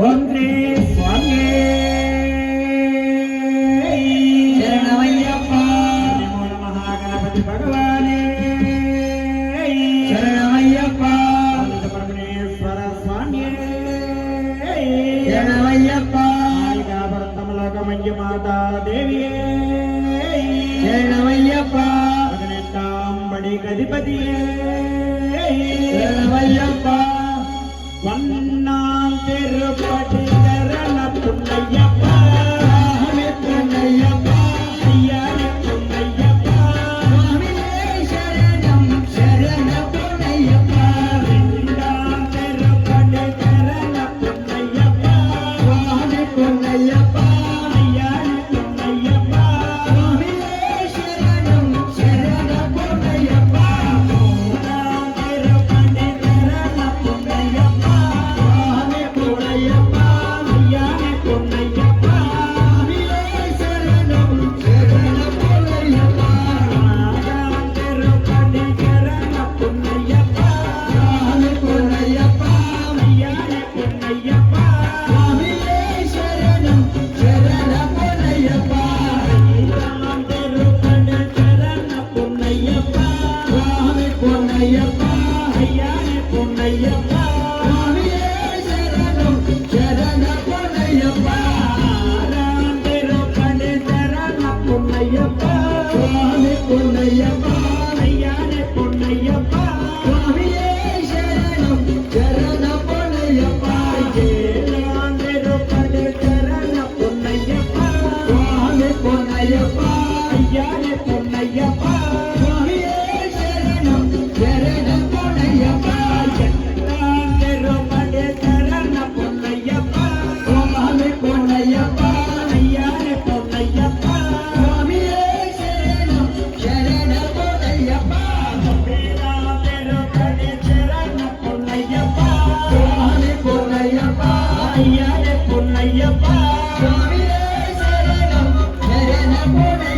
ஒன்றே சுவாமியே. சரணமையப்பா. நமோ நம கணபதி பகவானே. சரணமையப்பா. பரமேஸ்வர சுவாமியே. சரணமையப்பா. மஞ்சு மாதா தேவியே. சரணமையப்பா. பதினெட்டாம் படி கதிபதியே. சரணமையப்பா. வண்ணன் பொன்னையப்பா ஐயானே பொன்னையப்பா.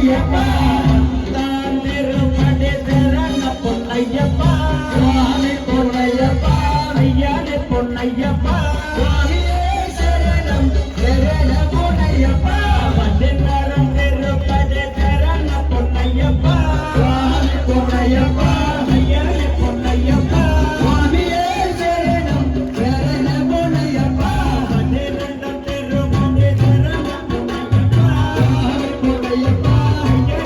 ஐயப்பா தான் திருமணி திறந்த பொன்னையப்பா சுவாமி பொன்னையப்பா ஐயானே பொன்னையப்பா. Yeah.